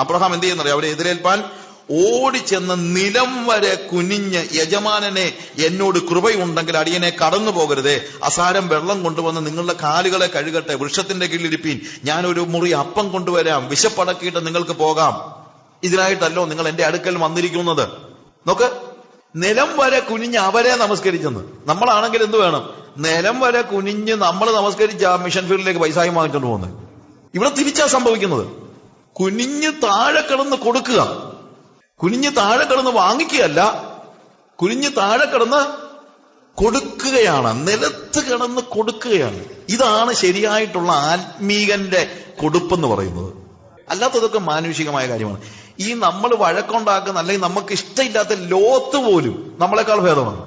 Abraham എന്ത് ചെയ്യുന്നറിയോ? അവരെ എതിരേൽപ്പാൻ ഓടിച്ചെന്ന് നിലം വരെ കുനിഞ്ഞ് യജമാനനെ എന്നോട് കൃപയുണ്ടെങ്കിൽ അടിയനെ കടന്നു പോകരുതേ. അസാരം വെള്ളം കൊണ്ടുവന്ന് നിങ്ങളുടെ കാലുകളെ കഴുകട്ടെ വൃക്ഷത്തിന്റെ കീഴിലിരിപ്പീൻ. ഞാനൊരു മുറി അപ്പം കൊണ്ടുവരാം വിശപ്പടക്കിയിട്ട് നിങ്ങൾക്ക് പോകാം. ഇതിനായിട്ടല്ലോ നിങ്ങൾ എന്റെ അടുക്കൽ വന്നിരിക്കുന്നത്. നോക്ക് നിലം വരെ കുനിഞ്ഞ് അവരെ നമസ്കരിച്ചെന്ന്. നമ്മളാണെങ്കിൽ എന്ത് വേണം? നിലം വരെ കുനിഞ്ഞ് നമ്മൾ നമസ്കരിച്ച മിഷൻ ഫീൽഡിലേക്ക് പൈസയും വാങ്ങിക്കൊണ്ട് പോകുന്നത്. ഇവിടെ തിരിച്ചാ സംഭവിക്കുന്നത്. കുനിഞ്ഞ് താഴെ കിടന്ന് കൊടുക്കുക. കുനിഞ്ഞ് താഴെ കിടന്ന് വാങ്ങിക്കുകയല്ല കുനിഞ്ഞ് താഴെ കിടന്ന് കൊടുക്കുകയാണ്. നിലത്ത് കിടന്ന് കൊടുക്കുകയാണ്. ഇതാണ് ശരിയായിട്ടുള്ള ആത്മീകന്റെ കൊടുപ്പെന്ന് പറയുന്നത്. അല്ലാത്തതൊക്കെ മാനുഷികമായ കാര്യമാണ്. ഈ നമ്മൾ വഴക്കുണ്ടാക്കുന്ന അല്ലെങ്കിൽ നമുക്ക് ഇഷ്ടമില്ലാത്ത ലോത്ത് പോലും നമ്മളെക്കാൾ ഭേദമാണ്.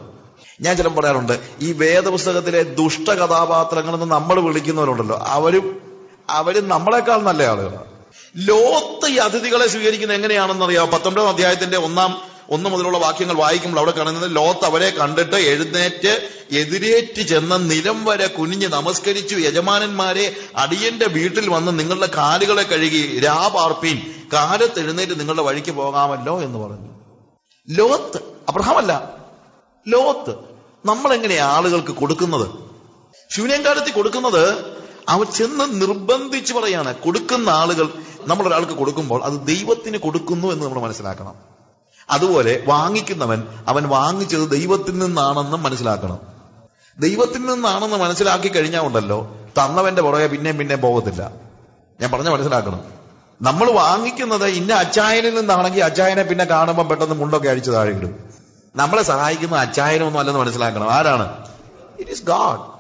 ഞാൻ ചിലപ്പോൾ പറയാറുണ്ട് ഈ വേദപുസ്തകത്തിലെ ദുഷ്ട കഥാപാത്രങ്ങളെന്ന് നമ്മൾ വിളിക്കുന്നവരുണ്ടല്ലോ. അവരും അവരും നമ്മളെക്കാൾ നല്ല ആളുകളാണ്. ലോത്ത് ഈ അതിഥികളെ സ്വീകരിക്കുന്നത് എങ്ങനെയാണെന്ന് അറിയാം. പത്തൊമ്പതാം അധ്യായത്തിന്റെ ഒന്നാം ഒന്ന് മുതലുള്ള വാക്യങ്ങൾ വായിക്കുമ്പോൾ അവിടെ കാണുന്നത് ലോത്ത് അവരെ കണ്ടിട്ട് എഴുന്നേറ്റ് എതിരേറ്റ് ചെന്ന് നിലം വരെ കുനിഞ്ഞ് നമസ്കരിച്ചു. യജമാനന്മാരെ അടിയന്റെ വീട്ടിൽ വന്ന് നിങ്ങളുടെ കാലുകളെ കഴുകി രാപാർപ്പീൻ കാലത്ത് എഴുന്നേറ്റ് നിങ്ങളുടെ വഴിക്ക് പോകാമല്ലോ എന്ന് പറഞ്ഞു. ലോത്ത് അബ്രഹാമല്ല. ലോത്ത് നമ്മൾ എങ്ങനെയാ ആളുകൾക്ക് കൊടുക്കുന്നത്? ശൂന്യങ്കാലത്തിൽ കൊടുക്കുന്നത് അവർ ചെന്ന് നിർബന്ധിച്ച് പറയാണ് കൊടുക്കുന്ന ആളുകൾ നമ്മൾ ഒരാൾക്ക് കൊടുക്കുമ്പോൾ അത് ദൈവത്തിന് കൊടുക്കുന്നു എന്ന് നമ്മൾ മനസ്സിലാക്കണം. അതുപോലെ വാങ്ങിക്കുന്നവൻ അവൻ വാങ്ങിച്ചത് ദൈവത്തിൽ നിന്നാണെന്നും മനസ്സിലാക്കണം. ദൈവത്തിൽ നിന്നാണെന്ന് മനസ്സിലാക്കി കഴിഞ്ഞാൽ ഉണ്ടല്ലോ തന്നവന്റെ പുറകെ പിന്നെയും പിന്നെയും പോകത്തില്ല. ഞാൻ പറഞ്ഞ മനസ്സിലാക്കണം. നമ്മൾ വാങ്ങിക്കുന്നത് ഇന്ന അച്ചായനിൽ നിന്നാണെങ്കിൽ അച്ചായനെ പിന്നെ കാണുമ്പോൾ പെട്ടെന്ന് മുണ്ടൊക്കെ അഴിച്ചു താഴെ ഇടും. നമ്മളെ സഹായിക്കുന്ന അച്ചായനൊന്നും അല്ലെന്ന് മനസ്സിലാക്കണം. ആരാണ്? It is god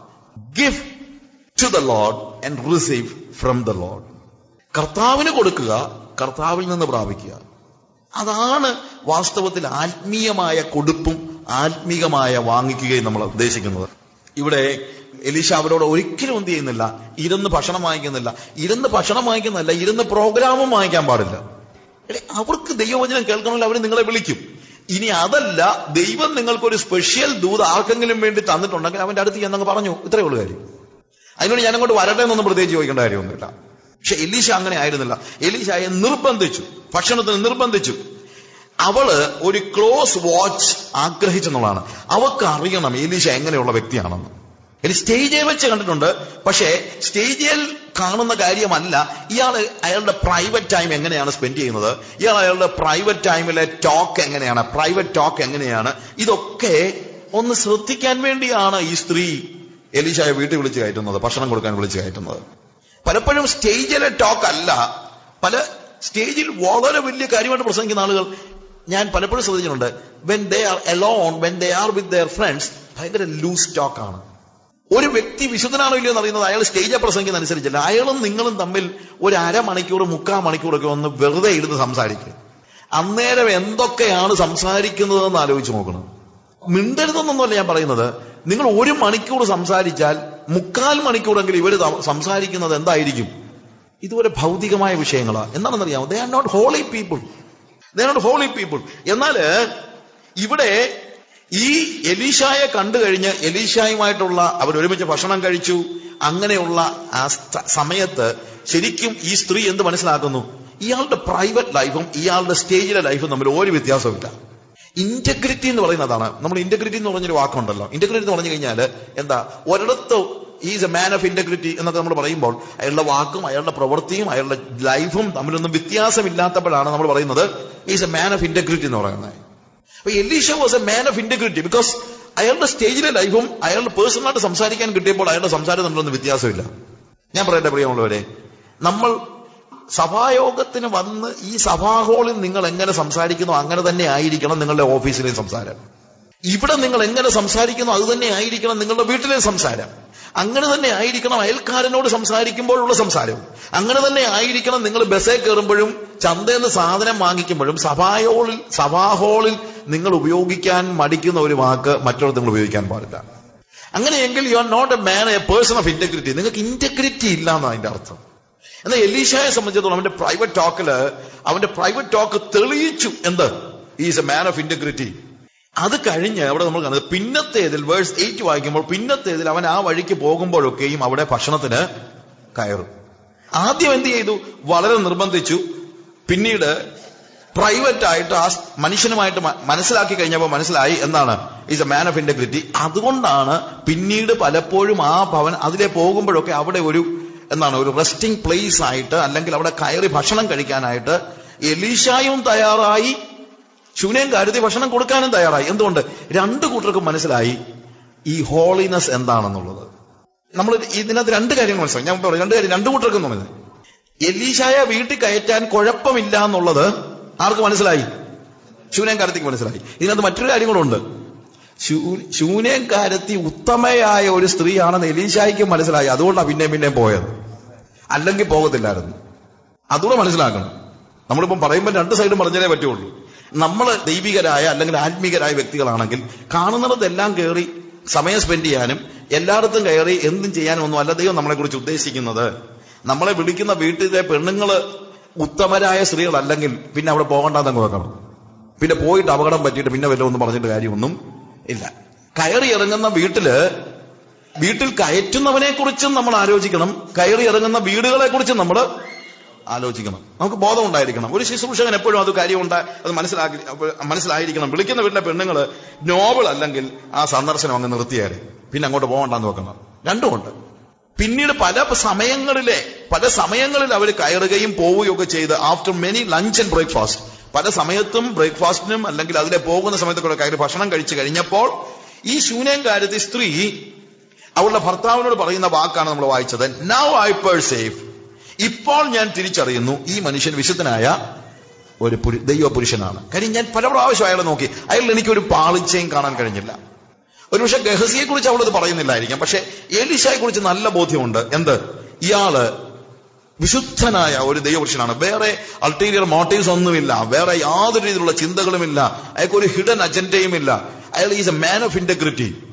gift to the lord and receive from the lord കർത്താവിന് കൊടുക്കുക കർത്താവിൽ നിന്ന് പ്രാപിക്കുക. അതാണ് വാസ്തവത്തിൽ ആത്മീയമായ കൊടുപ്പും ആത്മീകമായ വാങ്ങിക്കുകയും നമ്മൾ ഉദ്ദേശിക്കുന്നത്. ഇവിടെ എലീഷ അവരോട് ഒരിക്കലും എന്ത് ചെയ്യുന്നില്ല ഇരുന്ന് ഭക്ഷണം വാങ്ങിക്കുന്നില്ല. ഇരുന്ന് ഭക്ഷണം വാങ്ങിക്കുന്നില്ല ഇരുന്ന് പ്രോഗ്രാമും വാങ്ങിക്കാൻ പാടില്ല. അവർക്ക് ദൈവവചനം കേൾക്കണമെങ്കിൽ അവർ നിങ്ങളെ വിളിക്കും. ഇനി അതല്ല ദൈവം നിങ്ങൾക്കൊരു സ്പെഷ്യൽ ദൂത് ആർക്കെങ്കിലും വേണ്ടി തന്നിട്ടുണ്ടെങ്കിൽ അവന്റെ അടുത്ത് ചെന്നങ്ങ് പറഞ്ഞു ഇത്രയേ ഉള്ളൂ കാര്യം. അതിനോട് ഞാൻ അങ്ങോട്ട് വരട്ടെ എന്നൊന്നും പ്രത്യേകിച്ച് ചോദിക്കേണ്ട കാര്യമൊന്നുമില്ല. പക്ഷെ എലീശ അങ്ങനെ ആയിരുന്നില്ല. എലീശയെ നിർബന്ധിച്ചു. ഭക്ഷണത്തിന് നിർബന്ധിച്ചു. അവൾ ഒരു ക്ലോസ് വാച്ച് ആഗ്രഹിച്ചെന്നുള്ളതാണ്. അവക്ക് അറിയണം എലീശ എങ്ങനെയുള്ള വ്യക്തിയാണെന്ന്. ഇനി സ്റ്റേജിൽ വെച്ച് കണ്ടിട്ടുണ്ട്. പക്ഷേ സ്റ്റേജിൽ കാണുന്ന കാര്യമല്ല. ഇയാൾ അയാളുടെ പ്രൈവറ്റ് ടൈം എങ്ങനെയാണ് സ്പെൻഡ് ചെയ്യുന്നത്? ഇയാൾ അയാളുടെ പ്രൈവറ്റ് ടൈമിലെ ടോക്ക് എങ്ങനെയാണ്? പ്രൈവറ്റ് ടോക്ക് എങ്ങനെയാണ്? ഇതൊക്കെ ഒന്ന് ശ്രദ്ധിക്കാൻ വേണ്ടിയാണ് ഈ സ്ത്രീ എലീശായെ വീട്ടിൽ വിളിച്ച് കയറ്റുന്നത് ഭക്ഷണം കൊടുക്കാൻ വിളിച്ച് കയറ്റുന്നത്. പലപ്പോഴും സ്റ്റേജിലെ ടോക്ക് അല്ല. പല സ്റ്റേജിൽ വളരെ വലിയ കാര്യമായിട്ട് പ്രസംഗിക്കുന്ന ആളുകൾ ഞാൻ പലപ്പോഴും ശ്രദ്ധിച്ചിട്ടുണ്ട്. When they are alone when they are with their friends ഭയങ്കര ലൂസ് ടോക്ക് ആണ്. ഒരു വ്യക്തി വിശുദ്ധനാണോ ഇല്ലയോ എന്ന് അറിയുന്നത് അയാൾ സ്റ്റേജിൽ പ്രസംഗിക്കുന്ന അനുസരിച്ചല്ല. അയാളും നിങ്ങളും തമ്മിൽ ഒരു അരമണിക്കൂർ മുക്കാൽ മണിക്കൂറൊക്കെ ഒന്ന് വെറുതെ ഇരുന്ന് സംസാരിക്കും. അന്നേരം എന്തൊക്കെയാണ് സംസാരിക്കുന്നതെന്ന് ആലോചിച്ച് നോക്കണം. മിണ്ടരുതെന്നൊന്നുമല്ല ഞാൻ പറയുന്നത്. നിങ്ങൾ ഒരു മണിക്കൂർ സംസാരിച്ചാൽ മുക്കാൽ മണിക്കൂറെങ്കിലും ഇവർ സംസാരിക്കുന്നത് എന്തായിരിക്കും? ഇതുപോലെ ഭൗതികമായ വിഷയങ്ങളാ. എന്താണെന്നറിയാമോ? They are not holy people they are not holy people എന്നാൽ ഇവിടെ ഈ എലീഷായെ കണ്ടു കഴിഞ്ഞ് എലീഷായുമായിട്ടുള്ള അവർ ഒരുമിച്ച് ഭക്ഷണം കഴിച്ചു. അങ്ങനെയുള്ള ആ സമയത്ത് ശരിക്കും ഈ സ്ത്രീ എന്ത് മനസ്സിലാക്കുന്നു? ഇയാളുടെ പ്രൈവറ്റ് ലൈഫും ഇയാളുടെ സ്റ്റേജിലെ ലൈഫും തമ്മിൽ ഒരു വ്യത്യാസമില്ല ഇന്റഗ്രിറ്റി എന്ന് പറയുന്നതാണ് നമ്മൾ ഇന്റഗ്രിറ്റി എന്ന് പറഞ്ഞൊരു വാക്കുണ്ടല്ലോ. ഇന്റഗ്രിറ്റി എന്ന് പറഞ്ഞു കഴിഞ്ഞാൽ എന്താ? ഒരിടത്ത് is a man of integrity എന്നൊക്കെ നമ്മൾ പറയുമ്പോൾ അയാളുടെ വാക്കും അയാളുടെ പ്രവൃത്തിയും അയാളുടെ ലൈഫും തമ്മിലൊന്നും വ്യത്യാസമില്ലാത്തപ്പോഴാണ് നമ്മൾ പറയുന്നത് is a man of integrity എന്ന് പറയുന്നത്. അപ്പൊ Elisha was a man of integrity because അയാളുടെ സ്റ്റേജിലെ ലൈഫും അയാളുടെ പേഴ്സണലായിട്ട് സംസാരിക്കാൻ കിട്ടിയപ്പോൾ അയാളുടെ സംസാരം തമ്മിലൊന്നും വ്യത്യാസമില്ല. ഞാൻ പറയട്ടെ പ്രിയമുള്ളവരെ നമ്മൾ സഭായോഗത്തിന് വന്ന് ഈ സഭാ സഭാഹോളിൽ നിങ്ങൾ എങ്ങനെ സംസാരിക്കുന്നു അങ്ങനെ തന്നെ ആയിരിക്കണം നിങ്ങളുടെ ഓഫീസിലെ സംസാരം. ഇവിടെ നിങ്ങൾ എങ്ങനെ സംസാരിക്കുന്നു അത് തന്നെ ആയിരിക്കണം നിങ്ങളുടെ വീട്ടിലെ സംസാരം. അങ്ങനെ തന്നെ ആയിരിക്കണം അയൽക്കാരനോട് സംസാരിക്കുമ്പോഴുള്ള സംസാരവും അങ്ങനെ തന്നെ ആയിരിക്കണം നിങ്ങൾ ബസ്സേ കയറുമ്പോഴും ചന്തയിൽ സാധനം വാങ്ങിക്കുമ്പോഴും സഭായോളിൽ സഭാ സഭാഹോളിൽ നിങ്ങൾ ഉപയോഗിക്കാൻ മടിക്കുന്ന ഒരു വാക്ക് മറ്റൊരു നിങ്ങൾ ഉപയോഗിക്കാൻ പാടില്ല. അങ്ങനെയെങ്കിൽ you are not a man a person of integrity നിങ്ങൾക്ക് ഇന്റഗ്രിറ്റി ഇല്ല എന്നാണ് അതിന്റെ അർത്ഥം. എന്നാൽ എലീഷായെ സംബന്ധിച്ചിടത്തോളം അവന്റെ പ്രൈവറ്റ് ടോക്കിൽ അവന്റെ പ്രൈവറ്റ് ടോക്ക് തെളിയിച്ചു എന്ത്? Is a man of integrity അത് കഴിഞ്ഞ് അവിടെ നമ്മൾ കാണുന്നത് പിന്നത്തേതിൽ വേഴ്സ് എയ്റ്റ് വായിക്കുമ്പോൾ പിന്നത്തേതിൽ അവൻ ആ വഴിക്ക് പോകുമ്പോഴൊക്കെയും അവിടെ ഭക്ഷണത്തിന് കയറും. ആദ്യം എന്ത് ചെയ്തു? വളരെ നിർബന്ധിച്ചു. പിന്നീട് പ്രൈവറ്റ് ആയിട്ട് ആ മനുഷ്യനുമായിട്ട് മനസ്സിലാക്കി കഴിഞ്ഞപ്പോൾ മനസ്സിലായി എന്താണ്? Is a man of integrity അതുകൊണ്ടാണ് പിന്നീട് പലപ്പോഴും ആ ഭവൻ അതിലെ പോകുമ്പോഴൊക്കെ അവിടെ ഒരു എന്താണ് ഒരു റെസ്റ്റിംഗ് പ്ലേസ് ആയിട്ട് അല്ലെങ്കിൽ അവിടെ കയറി ഭക്ഷണം കഴിക്കാനായിട്ട് എലീഷായും തയ്യാറായി. ശൂന്യം കരുതി ഭക്ഷണം കൊടുക്കാനും തയ്യാറായി. എന്തുകൊണ്ട്? രണ്ടു കൂട്ടർക്കും മനസ്സിലായി ഈ ഹോളിനെസ് എന്താണെന്നുള്ളത്. നമ്മൾ ഇതിനകത്ത് രണ്ട് കാര്യങ്ങൾ മനസ്സിലായി. ഞാൻ പറഞ്ഞു രണ്ട് കാര്യം രണ്ടു കൂട്ടർക്കും തോന്നുന്നത് എലീഷായ വീട്ടിൽ കയറ്റാൻ കുഴപ്പമില്ല എന്നുള്ളത് ആർക്ക് മനസ്സിലായി? ശൂന്യം കരുത്തിക്ക് മനസ്സിലായി. ഇതിനകത്ത് മറ്റൊരു കാര്യങ്ങളുണ്ട്. ശൂന്യംകാരത്തി ഉത്തമയായ ഒരു സ്ത്രീയാണെന്ന് എലീശായിക്ക് മനസ്സിലായി. അതുകൊണ്ടാണ് പിന്നെയും പിന്നെയും പോയത്. അല്ലെങ്കിൽ പോകത്തില്ലായിരുന്നു. അതുകൂടെ മനസ്സിലാക്കണം. നമ്മളിപ്പം പറയുമ്പോൾ രണ്ട് സൈഡും പറഞ്ഞതേ പറ്റുള്ളൂ. നമ്മൾ ദൈവികരായ അല്ലെങ്കിൽ ആത്മീകരായ വ്യക്തികളാണെങ്കിൽ കാണുന്നിടത്തെല്ലാം കയറി സമയം സ്പെൻഡ് ചെയ്യാനും എല്ലായിടത്തും കയറി എന്തും ചെയ്യാനും ഒന്നും അല്ല ദൈവം നമ്മളെ കുറിച്ച് ഉദ്ദേശിക്കുന്നത്. നമ്മളെ വിളിക്കുന്ന വീട്ടിലെ പെണ്ണുങ്ങൾ ഉത്തമരായ സ്ത്രീകളല്ലെങ്കിൽ പിന്നെ അവിടെ പോകണ്ടെന്നങ്ങ് വെക്കണം. പിന്നെ പോയിട്ട് അപകടം പറ്റിയിട്ട് പിന്നെ വല്ലതും ഒന്നും പറഞ്ഞിട്ട് കാര്യമൊന്നും ഇല്ല. കയറി ഇറങ്ങുന്ന വീട്ടിൽ വീട്ടിൽ കയറ്റുന്നവനെ കുറിച്ചും നമ്മൾ ആലോചിക്കണം. കയറി ഇറങ്ങുന്ന വീടുകളെ കുറിച്ചും നമ്മൾ ആലോചിക്കണം. നമുക്ക് ബോധം ഉണ്ടായിരിക്കണം. ഒരു ശുശ്രൂഷകൻ എപ്പോഴും അത് കാര്യമുണ്ട് അത് മനസ്സിലാക്കി മനസ്സിലായിരിക്കണം. വിളിക്കുന്ന വീട്ടിലെ പെണ്ണുങ്ങൾ നോവൽ അല്ലെങ്കിൽ ആ സന്ദർശനം അങ്ങ് നിർത്തിയാൽ പിന്നെ അങ്ങോട്ട് പോകണ്ടെന്ന് വെക്കണം. രണ്ടുമുണ്ട് പിന്നീട് പല സമയങ്ങളിലെ പല സമയങ്ങളിൽ അവർ കയറുകയും പോവുകയും ഒക്കെ ചെയ്ത് after many lunch and breakfast പല സമയത്തും ബ്രേക്ക്ഫാസ്റ്റിനും അല്ലെങ്കിൽ അതിലെ പോകുന്ന സമയത്തൊക്കെ കയറി ഭക്ഷണം കഴിച്ചു കഴിഞ്ഞപ്പോൾ ഈ ശൂന്യം കാര്യത്തിൽ സ്ത്രീ അവളുടെ ഭർത്താവിനോട് പറയുന്ന വാക്കാണ് നമ്മൾ വായിച്ചത്. നൗ ഐ പേഴ്സേഫ് സേഫ് ഇപ്പോൾ ഞാൻ തിരിച്ചറിയുന്നു. ഈ മനുഷ്യൻ വിശുദ്ധനായ ഒരു ദൈവ പുരുഷനാണ് കാര്യം ഞാൻ പല പ്രാവശ്യം അയാളെ നോക്കി. എനിക്ക് ഒരു പാളിച്ചയും കാണാൻ കഴിഞ്ഞില്ല. ഒരുപക്ഷെ ഗഹസിയെ കുറിച്ച് അവളത് പറയുന്നില്ലായിരിക്കാം. പക്ഷെ ഏലിശായെ കുറിച്ച് നല്ല ബോധ്യമുണ്ട്. എന്ത്? ഇയാൾ വിശുദ്ധനായ ഒരു ദൈവപുരുഷനാണ്. വേറെ അൾട്ടീരിയർ മോട്ടീവ്സ് ഒന്നുമില്ല. വേറെ യാതൊരു രീതിയിലുള്ള ചിന്തകളുമില്ല. അയാൾക്ക് ഒരു ഹിഡൻ അജണ്ടയും ഇല്ല അയാൾ is a man of integrity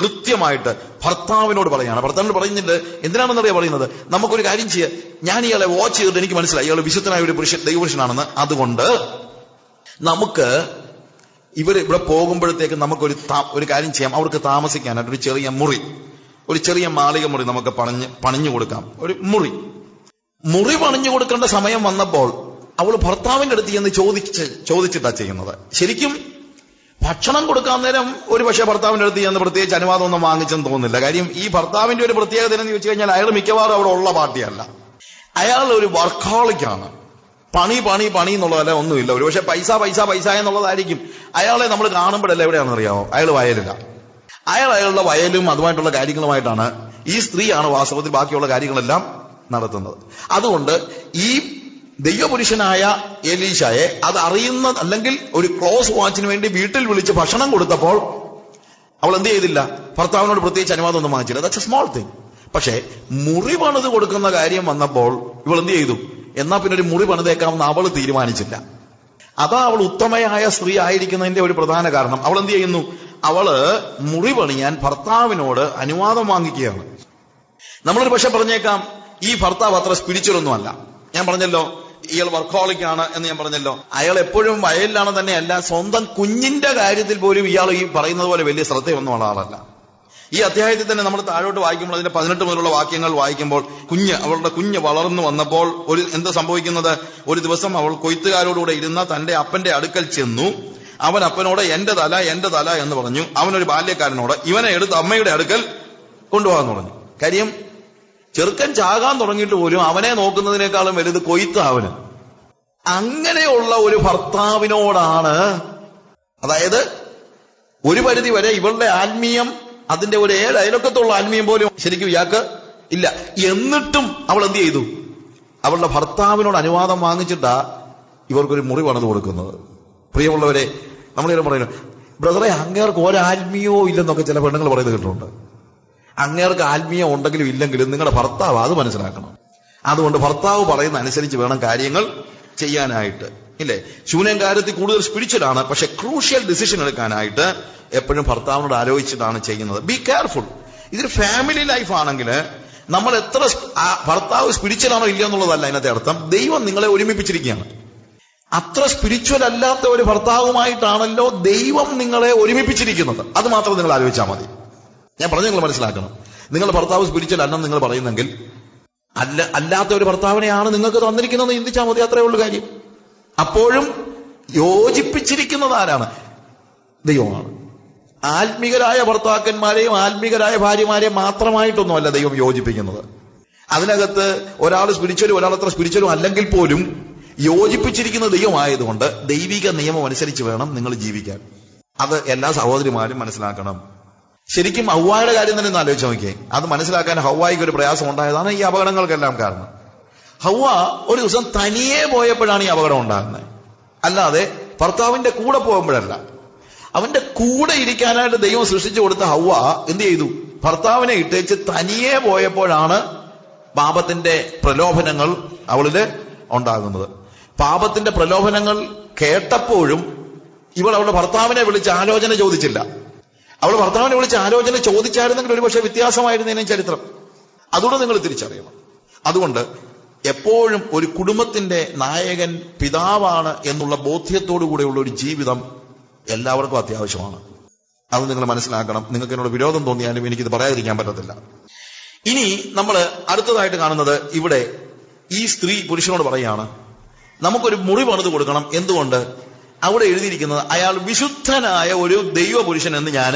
കൃത്യമായിട്ട് ഭർത്താവിനോട് പറയാണ്. ഭർത്താവിനോട് പറയുന്നില്ല എന്തിനാണെന്നറിയാ പറയുന്നത്? നമുക്കൊരു കാര്യം ചെയ്യുക ഞാൻ ഇയാളെ വാച്ച് ചെയ്തിട്ട് എനിക്ക് മനസ്സിലായി. ഇയാൾ വിശുദ്ധനായ ഒരു പുരുഷൻ ദൈവപുരുഷനാണെന്ന്. അതുകൊണ്ട് നമുക്ക് ഇവർ ഇവിടെ പോകുമ്പോഴത്തേക്ക് നമുക്കൊരു ഒരു കാര്യം ചെയ്യാം. അവർക്ക് താമസിക്കാനായിട്ട് ഒരു ചെറിയ മുറി ഒരു ചെറിയ മാളിക മുറി നമുക്ക് പണിഞ്ഞ് പണിഞ്ഞു കൊടുക്കാം. ഒരു മുറി. മുറി പണിഞ്ഞു കൊടുക്കേണ്ട സമയം വന്നപ്പോൾ അവൾ ഭർത്താവിന്റെ അടുത്ത് ചെന്ന് ചോദിച്ച് ചോദിച്ചിട്ടാ ചെയ്യുന്നത്. ശരിക്കും ഭക്ഷണം കൊടുക്കാൻ നേരം ഒരു പക്ഷേ ഭർത്താവിന്റെ അടുത്ത് ചെന്ന് പ്രത്യേകിച്ച് അനുവാദം ഒന്നും വാങ്ങിച്ചെന്ന് തോന്നുന്നില്ല. കാര്യം ഈ ഭർത്താവിന്റെ ഒരു പ്രത്യേകത എന്ന് ചോദിച്ചു കഴിഞ്ഞാൽ അയാൾ മിക്കവാറും അവിടെ ഉള്ള പാർട്ടിയല്ല. അയാൾ ഒരു വർക്കോളിക്കാണ്. പണി പണി പണി എന്നുള്ളതല്ല ഒന്നുമില്ല. ഒരു പക്ഷേ പൈസ പൈസ പൈസ എന്നുള്ളതായിരിക്കും. അയാളെ നമ്മൾ കാണുമ്പോഴല്ല എവിടെയാണെന്ന് അറിയാമോ അയാൾ വയലില്ല അയാൾ അയാളുടെ വയലും അതുമായിട്ടുള്ള കാര്യങ്ങളുമായിട്ടാണ് ഈ സ്ത്രീയാണ് വാസ്തവത്തിൽ ബാക്കിയുള്ള കാര്യങ്ങളെല്ലാം നടത്തുന്നത്. അതുകൊണ്ട് ഈ ദൈവപുരുഷനായ എലീഷയെ അത് അറിയുന്ന അല്ലെങ്കിൽ ഒരു ക്ലോസ് വാച്ചിന് വേണ്ടി വീട്ടിൽ വിളിച്ച് ഭക്ഷണം കൊടുത്തപ്പോൾ അവൾ എന്ത് ചെയ്തില്ല? ഭർത്താവിനോട് പ്രത്യേകിച്ച് അനുവാദം ഒന്നും വാങ്ങിച്ചില്ല. ദാറ്റ്സ് എ സ്മോൾ തിങ് പക്ഷേ മുറി പണിത് കൊടുക്കുന്ന കാര്യം വന്നപ്പോൾ ഇവൾ എന്ത് ചെയ്തു? എന്നാ പിന്നെ ഒരു മുറി പണിതേക്കാമെന്ന് അവൾ തീരുമാനിച്ചില്ല. അതാ അവൾ ഉത്തമയായ സ്ത്രീ ആയിരിക്കുന്നതിന്റെ ഒരു പ്രധാന കാരണം. അവൾ എന്ത് ചെയ്യുന്നു? അവൾ മുറി പണിയാൻ ഭർത്താവിനോട് അനുവാദം വാങ്ങിക്കുകയാണ്. നമ്മളൊരു പക്ഷെ പറഞ്ഞേക്കാം. ഈ ഭർത്താവ് അത്ര സ്പിരിച്വൽ അല്ല ഞാൻ പറഞ്ഞല്ലോ ഇയാൾ വർക്കോളിക് ആണ് എന്ന് ഞാൻ പറഞ്ഞല്ലോ. അയാൾ എപ്പോഴും വയലിലാണ് തന്നെയല്ല സ്വന്തം കുഞ്ഞിന്റെ കാര്യത്തിൽ പോലും ഇയാൾ ഈ പറയുന്നത് പോലെ വലിയ ശ്രദ്ധയൊന്നുമുള്ള ആളല്ല. ഈ അധ്യായത്തിൽ തന്നെ നമ്മൾ താഴോട്ട് വായിക്കുമ്പോൾ അതിന്റെ പതിനെട്ട് മുതലുള്ള വാക്യങ്ങൾ വായിക്കുമ്പോൾ കുഞ്ഞ് അവളുടെ കുഞ്ഞ് വളർന്നു വന്നപ്പോൾ ഒരു എന്ത് സംഭവിക്കുന്നത്? ഒരു ദിവസം അവൾ കൊയ്ത്തുകാരോടുകൂടെ ഇരുന്ന തന്റെ അപ്പന്റെ അടുക്കൽ ചെന്നു. അവൻ അപ്പനോട് എന്റെ തല എന്റെ തല എന്ന് പറഞ്ഞു. അവനൊരു ബാല്യക്കാരനോട് ഇവനെ എടുത്ത് അമ്മയുടെ അടുക്കൽ കൊണ്ടുപോകാൻ പറഞ്ഞു. കാര്യം ചെറുക്കൻ ചാകാൻ തുടങ്ങിയിട്ട് പോലും അവനെ നോക്കുന്നതിനേക്കാളും വലുത് കൊയ്ത്ത് അവന് അങ്ങനെയുള്ള ഒരു ഭർത്താവിനോടാണ് അതായത് ഒരു പരിധി വരെ ഇവളുടെ ആത്മീയം അതിന്റെ ഒരു ഏഴ് അയലൊക്കത്തുള്ള ആത്മീയം പോലും ശരിക്കും ഇയാൾക്ക് ഇല്ല. എന്നിട്ടും അവൾ എന്ത് ചെയ്തു? അവളുടെ ഭർത്താവിനോട് അനുവാദം വാങ്ങിച്ചിട്ടാ ഇവർക്കൊരു മുറി പണിത് കൊടുക്കുന്നത്. പ്രിയമുള്ളവരെ നമ്മളിങ്ങനെ പറയുന്നു ബ്രദറെ അങ്ങേർക്ക് ഒരാത്മീയവും ഇല്ലെന്നൊക്കെ ചില പെണ്ണുങ്ങൾ പറയുന്നത് കേട്ടിട്ടുണ്ട്. അങ്ങേർക്ക് ആത്മീയം ഉണ്ടെങ്കിലും ഇല്ലെങ്കിലും നിങ്ങളുടെ ഭർത്താവ് അത് മനസ്സിലാക്കണം. അതുകൊണ്ട് ഭർത്താവ് പറയുന്ന അനുസരിച്ച് വേണം കാര്യങ്ങൾ ചെയ്യാനായിട്ട്. ഇല്ലേ? ശൂന്യം കാര്യത്തിൽ കൂടുതൽ സ്പിരിച്വലാണ് പക്ഷെ ക്രൂഷ്യൽ ഡിസിഷൻ എടുക്കാനായിട്ട് എപ്പോഴും ഭർത്താവിനോട് ആലോചിച്ചിട്ടാണ് ചെയ്യുന്നത്. ബി കെയർഫുൾ ഇതൊരു ഫാമിലി ലൈഫ് ആണെങ്കിൽ നമ്മൾ എത്ര ഭർത്താവ് സ്പിരിച്വലാണോ ഇല്ലയോ എന്നുള്ളതല്ല അതിനകത്തെ അർത്ഥം. ദൈവം നിങ്ങളെ ഒരുമിപ്പിച്ചിരിക്കുകയാണ്. അത്ര സ്പിരിച്വൽ അല്ലാത്ത ഒരു ഭർത്താവുമായിട്ടാണല്ലോ ദൈവം നിങ്ങളെ ഒരുമിപ്പിച്ചിരിക്കുന്നത്. അത് മാത്രം നിങ്ങൾ ആലോചിച്ചാൽ മതി. ഞാൻ പറഞ്ഞു നിങ്ങൾ മനസ്സിലാക്കണം. നിങ്ങൾ ഭർത്താവ് സ്പിരിച്വൽ അല്ലെന്ന് നിങ്ങൾ പറയുന്നെങ്കിൽ അല്ല അല്ലാത്ത ഒരു ഭർത്താവിനെയാണ് നിങ്ങൾക്ക് തന്നിരിക്കുന്നത് ചിന്തിച്ചാൽ മതി അത്രേ ഉള്ളൂ കാര്യം. അപ്പോഴും യോജിപ്പിച്ചിരിക്കുന്നത് ആരാണ് ദൈവമാണ്. ആത്മീകരായ ഭർത്താക്കന്മാരെയും ആത്മീകരായ ഭാര്യമാരെയും മാത്രമായിട്ടൊന്നുമല്ല ദൈവം യോജിപ്പിക്കുന്നത്. അതിനകത്ത് ഒരാൾ സ്പിരിച്വലും ഒരാൾ അത്ര സ്പിരിച്വലും അല്ലെങ്കിൽ പോലും യോജിപ്പിച്ചിരിക്കുന്ന ദൈവമായതുകൊണ്ട് ദൈവിക നിയമം അനുസരിച്ച് വേണം നിങ്ങൾ ജീവിക്കാൻ. അത് എല്ലാ സഹോദരിമാരും മനസ്സിലാക്കണം. ശരിക്കും ഹൗവായുടെ കാര്യം തന്നെ ഒന്ന് ആലോചിച്ച് നോക്കിയേ. അത് മനസ്സിലാക്കാൻ ഹൗവായിക്ക് ഒരു പ്രയാസം ഉണ്ടായതാണ് ഈ അപകടങ്ങൾക്കെല്ലാം കാരണം. ഹൗവ ഒരു ദിവസം തനിയെ പോയപ്പോഴാണ് ഈ അപകടം ഉണ്ടാകുന്നത്. അല്ലാതെ ഭർത്താവിന്റെ കൂടെ പോകുമ്പോഴല്ല. അവന്റെ കൂടെ ഇരിക്കാനായിട്ട് ദൈവം സൃഷ്ടിച്ചു കൊടുത്ത ഹൗവ എന്ത് ചെയ്തു? ഭർത്താവിനെ ഇട്ടേച്ച് തനിയെ പോയപ്പോഴാണ് പാപത്തിന്റെ പ്രലോഭനങ്ങൾ അവളിൽ ഉണ്ടാകുന്നത്. പാപത്തിന്റെ പ്രലോഭനങ്ങൾ കേട്ടപ്പോഴും ഇവൾ അവളുടെ ഭർത്താവിനെ വിളിച്ച് ആലോചന ചോദിച്ചില്ല. അവൾ ഭർത്താവിനെ വിളിച്ച് ആലോചന ചോദിച്ചായിരുന്നെങ്കിൽ ഒരുപക്ഷെ വ്യത്യാസമായിരുന്നതിനും ചരിത്രം. അതുകൊണ്ട് നിങ്ങൾ തിരിച്ചറിയണം. അതുകൊണ്ട് എപ്പോഴും ഒരു കുടുംബത്തിന്റെ നായകൻ പിതാവാണ് എന്നുള്ള ബോധ്യത്തോടു കൂടെയുള്ള ഒരു ജീവിതം എല്ലാവർക്കും അത്യാവശ്യമാണ്. അത് നിങ്ങൾ മനസ്സിലാക്കണം. നിങ്ങൾക്ക് എന്നോട് വിരോധം തോന്നിയാലും എനിക്കിത് പറയാതിരിക്കാൻ പറ്റത്തില്ല. ഇനി നമ്മൾ അടുത്തതായിട്ട് കാണുന്നത് ഇവിടെ ഈ സ്ത്രീ പുരുഷനോട് പറയാണ് നമുക്കൊരു മുറി പണിത് കൊടുക്കണം. എന്തുകൊണ്ട്? അവിടെ എഴുതിയിരിക്കുന്നത് അയാൾ വിശുദ്ധനായ ഒരു ദൈവപുരുഷൻ എന്ന് ഞാൻ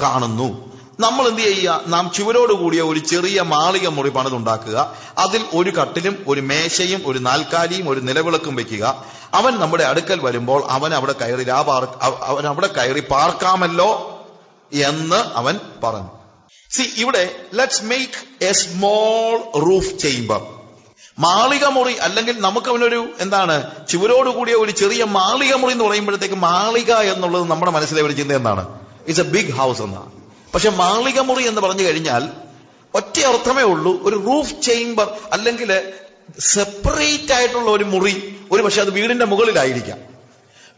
കാണുന്നു. നമ്മൾ എന്ത് ചെയ്യുക? നാം ചുവരോട് കൂടിയ ഒരു ചെറിയ മാളിക മുറി പണിതുണ്ടാക്കുക അതിൽ ഒരു കട്ടിലും ഒരു മേശയും ഒരു നാൽക്കാലിയും ഒരു നിലവിളക്കും വെക്കുക. അവൻ നമ്മുടെ അടുക്കൽ വരുമ്പോൾ അവൻ അവിടെ കയറി അവൻ അവിടെ കയറി പാർക്കാമല്ലോ എന്ന് അവൻ പറഞ്ഞു. സി ഇവിടെ let's make a small roof chamber മാളിക മുറി അല്ലെങ്കിൽ നമുക്ക് അവനൊരു എന്താണ് ചുവരോട് കൂടിയ ഒരു ചെറിയ മാളിക മുറി എന്ന് പറയുമ്പോഴത്തേക്ക് മാളിക എന്നുള്ളത് നമ്മുടെ മനസ്സിലെ ഒരു ചിന്ത എന്താണ്? ഇറ്റ്സ് എ ബിഗ് ഹൗസ് എന്നാണ്. പക്ഷെ മാളിക മുറി എന്ന് പറഞ്ഞു കഴിഞ്ഞാൽ ഒറ്റ അർത്ഥമേ ഉള്ളൂ. ഒരു റൂഫ് ചേംബർ അല്ലെങ്കിൽ സെപ്പറേറ്റ് ആയിട്ടുള്ള ഒരു മുറി. ഒരു പക്ഷെ അത് വീടിന്റെ മുകളിലായിരിക്കാം.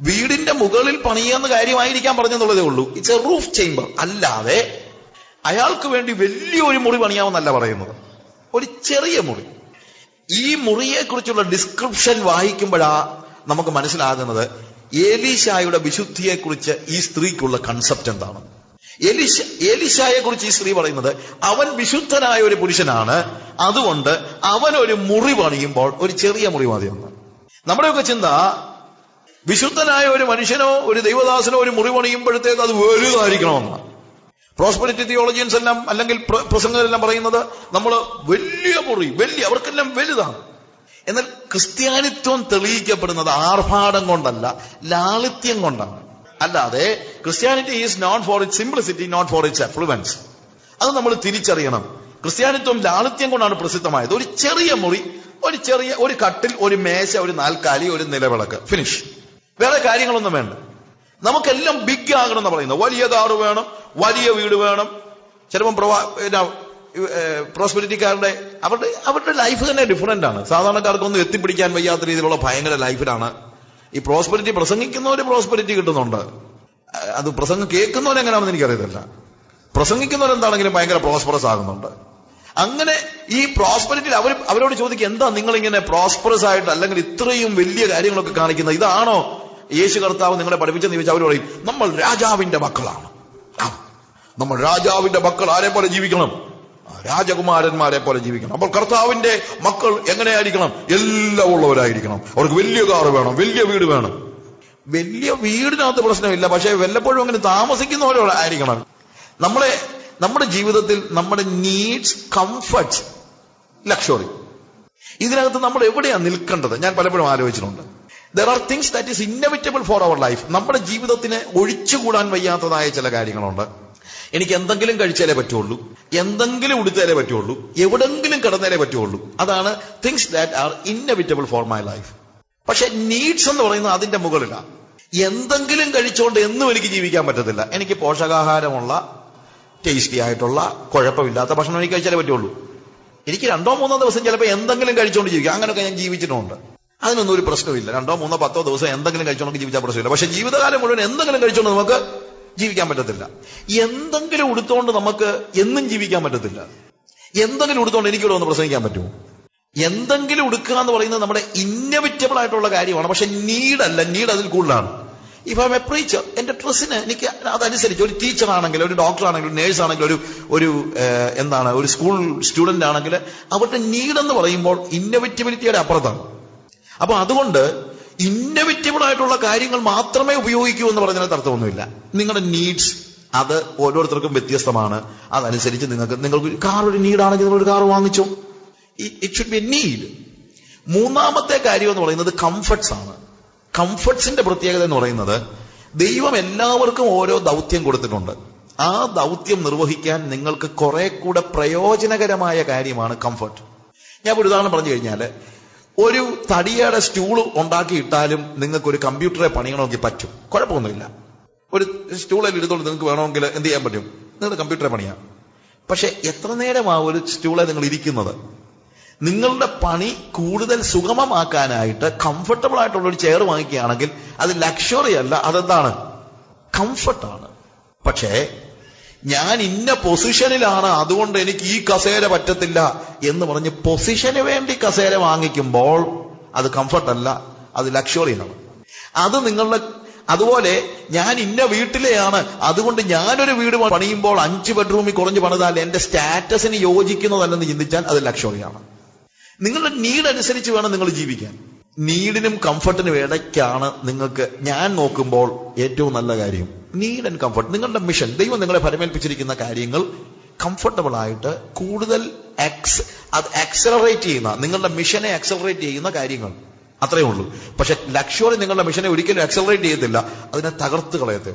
വീടിന്റെ മുകളിൽ പണിയുന്ന കാര്യമായിരിക്കാൻ പറഞ്ഞെന്നുള്ളതേ ഉള്ളൂ. ഇറ്റ്സ് എ റൂഫ് ചേംബർ അല്ലാതെ അയാൾക്ക് വേണ്ടി വലിയൊരു മുറി പണിയാവുന്നല്ല പറയുന്നത്. ഒരു ചെറിയ മുറി. ഈ മുറിയെ കുറിച്ചുള്ള ഡിസ്ക്രിപ്ഷൻ വായിക്കുമ്പോഴാ നമുക്ക് മനസ്സിലാകുന്നത് ഏലീശായുടെ വിശുദ്ധിയെ കുറിച്ച് ഈ സ്ത്രീക്കുള്ള കൺസെപ്റ്റ് എന്താണ്. എലിശ എലിശായെ കുറിച്ച് ഈ സ്ത്രീ പറയുന്നത് അവൻ വിശുദ്ധനായ ഒരു പുരുഷനാണ്. അതുകൊണ്ട് അവൻ ഒരു മുറി പണിയുമ്പോൾ ഒരു ചെറിയ മുറി മതിയെന്ന് നമ്മുടെയൊക്കെ ചിന്ത വിശുദ്ധനായ ഒരു മനുഷ്യനോ ഒരു ദൈവദാസനോ ഒരു മുറി പണിയുമ്പോഴത്തേക്ക് അത് വലുതായിരിക്കണമെന്നാണ്. പ്രോസ്പെരിറ്റി തിയോളജിയൻസ് എല്ലാം അല്ലെങ്കിൽ പ്രസംഗങ്ങളെല്ലാം പറയുന്നത് നമ്മൾ വലിയ മുറി വലിയ അവർക്കെല്ലാം വലുതാണ്. എന്നാൽ ക്രിസ്ത്യാനിത്വം തെളിയിക്കപ്പെടുന്നത് ആർഭാടം കൊണ്ടല്ല ലാളിത്യം കൊണ്ടാണ്. അല്ലാതെ Christianity is not for it simplicity not for its affluence അത് നമ്മൾ തിരിച്ചറിയണം. ക്രിസ്ത്യാനിത്വം ലാളിത്യം കൊണ്ടാണ് പ്രസിദ്ധമായത്. ഒരു ചെറിയ മുറി ഒരു ചെറിയ ഒരു കട്ടിൽ ഒരു മേശ ഒരു നാൽക്കാലി ഒരു നിലവിളക്ക്. ഫിനിഷ് വേറെ കാര്യങ്ങളൊന്നും വേണ്ട. നമുക്കെല്ലാം ബിഗ് ആകണം എന്ന് പറയുന്നത്. വലിയ കാറ് വേണം വലിയ വീട് വേണം. ചിലപ്പം പ്രവാ പ്രോസ്പെരിറ്റിക്കാരുടെ അവരുടെ അവരുടെ ലൈഫ് തന്നെ ഡിഫറെന്റ് ആണ്. സാധാരണക്കാർക്കൊന്നും എത്തിപ്പിടിക്കാൻ വയ്യാത്ത രീതിയിലുള്ള ഭയങ്കര ലൈഫിലാണ് ഈ പ്രോസ്പെരിറ്റി പ്രസംഗിക്കുന്നവര് പ്രോസ്പെരിറ്റി കിട്ടുന്നുണ്ട്. അത് പ്രസംഗം കേൾക്കുന്നവരെങ്ങനെയാണെന്ന് എനിക്കറിയത്തില്ല. പ്രസംഗിക്കുന്നവരെന്താണെങ്കിലും ഭയങ്കര പ്രോസ്പറസ് ആകുന്നുണ്ട്. അങ്ങനെ ഈ പ്രോസ്പെരിറ്റിയിൽ അവർ അവരോട് ചോദിക്കുക എന്താ നിങ്ങൾ ഇങ്ങനെ പ്രോസ്പറസ് ആയിട്ട് അല്ലെങ്കിൽ ഇത്രയും വലിയ കാര്യങ്ങളൊക്കെ കാണിക്കുന്നത്? ഇതാണോ യേശു കർത്താവ് നിങ്ങളെ പഠിപ്പിച്ചെന്ന് ചോദിച്ചാൽ അവർ പറയും നമ്മൾ രാജാവിന്റെ മക്കളാണ്. നമ്മൾ രാജാവിന്റെ മക്കൾ ആരെ പോലെ ജീവിക്കണം? രാജകുമാരന്മാരെ പോലെ ജീവിക്കണം. അപ്പോൾ കർത്താവിന്റെ മക്കൾ എങ്ങനെയായിരിക്കണം? എല്ലാം ഉള്ളവരായിരിക്കണം. അവർക്ക് വലിയ കാറ് വേണം വലിയ വീട് വേണം. വലിയ വീടിനകത്ത് പ്രശ്നമില്ല പക്ഷേ വല്ലപ്പോഴും അങ്ങനെ താമസിക്കുന്നവരോടായിരിക്കണം നമ്മളെ നമ്മുടെ ജീവിതത്തിൽ നമ്മുടെ നീഡ്സ് കംഫർട്ട് ലക്ഷറി ഇതിനകത്ത് നമ്മൾ എവിടെയാണ് നിൽക്കേണ്ടത്? ഞാൻ പലപ്പോഴും ആലോചിച്ചിട്ടുണ്ട്. There are things that is inevitable for our life നമ്മുടെ ജീവിതത്തിന് ഒഴിച്ചുകൂടാൻ വയ്യാത്തതായ ചില കാര്യങ്ങളുണ്ട്. എനിക്ക് എന്തെങ്കിലും കഴിച്ചാലേ പറ്റുള്ളൂ. എന്തെങ്കിലും ഉടുത്താലേ പറ്റുള്ളൂ. എവിടെങ്കിലും കിടന്നാലേ പറ്റുള്ളൂ. അതാണ് things that are inevitable for my life പക്ഷെ നീഡ്സ് എന്ന് പറയുന്നത് അതിന്റെ മുകളിലാണ് എന്തെങ്കിലും കഴിച്ചുകൊണ്ട് എന്നും എനിക്ക് ജീവിക്കാൻ പറ്റത്തില്ല. എനിക്ക് പോഷകാഹാരമുള്ള ടേസ്റ്റി ആയിട്ടുള്ള കുഴപ്പമില്ലാത്ത ഭക്ഷണം എനിക്ക് കഴിച്ചാലേ പറ്റുള്ളൂ. എനിക്ക് രണ്ടോ മൂന്നോ ദിവസം ചിലപ്പോൾ എന്തെങ്കിലും കഴിച്ചുകൊണ്ട് ജീവിക്കാം. അങ്ങനെയൊക്കെ ഞാൻ ജീവിച്ചിട്ടുണ്ട്. അതിനൊന്നും ഒരു പ്രശ്നമില്ല രണ്ടോ മൂന്നോ പത്തോ ദിവസം എന്തെങ്കിലും കഴിച്ചുകൊണ്ട് ജീവിച്ചാൽ പ്രശ്നമില്ല. പക്ഷെ ജീവിതകാലം മുഴുവൻ എന്തെങ്കിലും കഴിച്ചുകൊണ്ട് നമുക്ക് ജീവിക്കാൻ പറ്റത്തില്ല. എന്തെങ്കിലും ഉടുത്തുകൊണ്ട് നമുക്ക് എന്നും ജീവിക്കാൻ പറ്റത്തില്ല. എന്തെങ്കിലും ഉടുത്തുകൊണ്ട് എനിക്കിവിടെ ഒന്ന് പ്രസംഗിക്കാൻ പറ്റുമോ? എന്തെങ്കിലും ഉടുക്കുക എന്ന് പറയുന്നത് നമ്മുടെ ഇന്നവിറ്റബിൾ ആയിട്ടുള്ള കാര്യമാണ്. പക്ഷെ നീഡല്ല നീഡ് അതിൽ കൂടുതലാണ്. ഇഫ് ഐ എ പ്രീച്ചർ എന്റെ ഡ്രസ്സിന് എനിക്ക് അതനുസരിച്ച് ഒരു ടീച്ചർ ആണെങ്കിൽ ഒരു ഡോക്ടർ ആണെങ്കിൽ ഒരു നേഴ്സ് ആണെങ്കിൽ ഒരു ഒരു എന്താണ് ഒരു സ്കൂൾ സ്റ്റുഡന്റ് ആണെങ്കിൽ അവരുടെ നീഡ് എന്ന് പറയുമ്പോൾ ഇന്നവിറ്റബിലിറ്റിയുടെ അപ്പുറത്താണ്. അപ്പൊ അതുകൊണ്ട് ഇന്നവിറ്റബിൾ ആയിട്ടുള്ള കാര്യങ്ങൾ മാത്രമേ ഉപയോഗിക്കൂ എന്ന് പറഞ്ഞതിനകത്ത് അർത്ഥമൊന്നുമില്ല നിങ്ങളുടെ നീഡ്സ് അത് ഓരോരുത്തർക്കും വ്യത്യസ്തമാണ്. അതനുസരിച്ച് നിങ്ങൾക്ക് നിങ്ങൾക്ക് കാർ ഒരു നീഡാണെങ്കിൽ നിങ്ങൾ ഒരു കാർ വാങ്ങിച്ചു. ഇറ്റ് ഷുഡ് ബി നീഡ് മൂന്നാമത്തെ കാര്യം എന്ന് പറയുന്നത് കംഫർട്ട്സ് ആണ്. കംഫർട്ട്സിന്റെ പ്രത്യേകത എന്ന് പറയുന്നത് ദൈവം എല്ലാവർക്കും ഓരോ ദൗത്യം കൊടുത്തിട്ടുണ്ട്. ആ ദൗത്യം നിർവഹിക്കാൻ നിങ്ങൾക്ക് കുറെ കൂടെ പ്രയോജനകരമായ കാര്യമാണ് കംഫർട്ട് ഞാൻ ഒരു ഉദാഹരണം പറഞ്ഞു കഴിഞ്ഞാൽ ഒരു തടിയുടെ സ്റ്റൂൾ ഉണ്ടാക്കിയിട്ടാലും നിങ്ങൾക്ക് ഒരു കമ്പ്യൂട്ടറെ പണിയണമെങ്കിൽ പറ്റും. കുഴപ്പമൊന്നുമില്ല. ഒരു സ്റ്റൂളിൽ ഇരുന്നോണ്ട് നിങ്ങൾക്ക് വേണമെങ്കിൽ എന്ത് ചെയ്യാൻ പറ്റും? നിങ്ങൾ കമ്പ്യൂട്ടറെ പണിയാം. പക്ഷെ എത്ര നേരമാണ് ഒരു സ്റ്റൂളെ നിങ്ങൾ ഇരിക്കുന്നത്? നിങ്ങളുടെ പണി കൂടുതൽ സുഗമമാക്കാനായിട്ട് കംഫർട്ടബിൾ ആയിട്ടുള്ള ഒരു ചെയർ വാങ്ങിക്കുകയാണെങ്കിൽ അത് ലക്ഷറി അല്ല അതെന്താണ്? കംഫർട്ടാണ് പക്ഷേ ഞാൻ ഇന്ന പൊസിഷനിലാണ് അതുകൊണ്ട് എനിക്ക് ഈ കസേര പറ്റത്തില്ല എന്ന് പറഞ്ഞ് പൊസിഷന് വേണ്ടി കസേര വാങ്ങിക്കുമ്പോൾ അത് കംഫർട്ട് അല്ല അത് ലക്ഷറിയാണ് അത് നിങ്ങളുടെ അതുപോലെ ഞാൻ ഇന്ന വീട്ടിലെയാണ് അതുകൊണ്ട് ഞാനൊരു വീട് പണിയുമ്പോൾ അഞ്ച് ബെഡ്റൂമിൽ കുറഞ്ഞു പണിതാൽ എന്റെ സ്റ്റാറ്റസിന് യോജിക്കുന്നതല്ലെന്ന് ചിന്തിച്ചാൽ അത് ലക്ഷറിയാണ് നിങ്ങളുടെ നീഡ് അനുസരിച്ച് വേണം നിങ്ങൾ ജീവിക്കാൻ. നീഡിനും കംഫർട്ടിനും ഇടയ്ക്കാണ് നിങ്ങൾക്ക് ഞാൻ നോക്കുമ്പോൾ ഏറ്റവും നല്ല കാര്യം. നീഡ് ആൻഡ് കംഫർട്ട് നിങ്ങളുടെ മിഷൻ ദൈവം നിങ്ങളെ ഫലമേൽപ്പിച്ചിരിക്കുന്ന കാര്യങ്ങൾ കംഫർട്ടബിൾ ആയിട്ട് കൂടുതൽ എക്സ് അത് ആക്സലറേറ്റ് ചെയ്യുന്ന നിങ്ങളുടെ മിഷനെ ആക്സലറേറ്റ് ചെയ്യുന്ന കാര്യങ്ങൾ. അത്രയേ ഉള്ളൂ. പക്ഷെ ലക്ഷ്വറി നിങ്ങളുടെ മിഷനെ ഒരിക്കലും ആക്സലറേറ്റ് ചെയ്യത്തില്ല. അതിനെ തകർത്ത് കളയത്തേ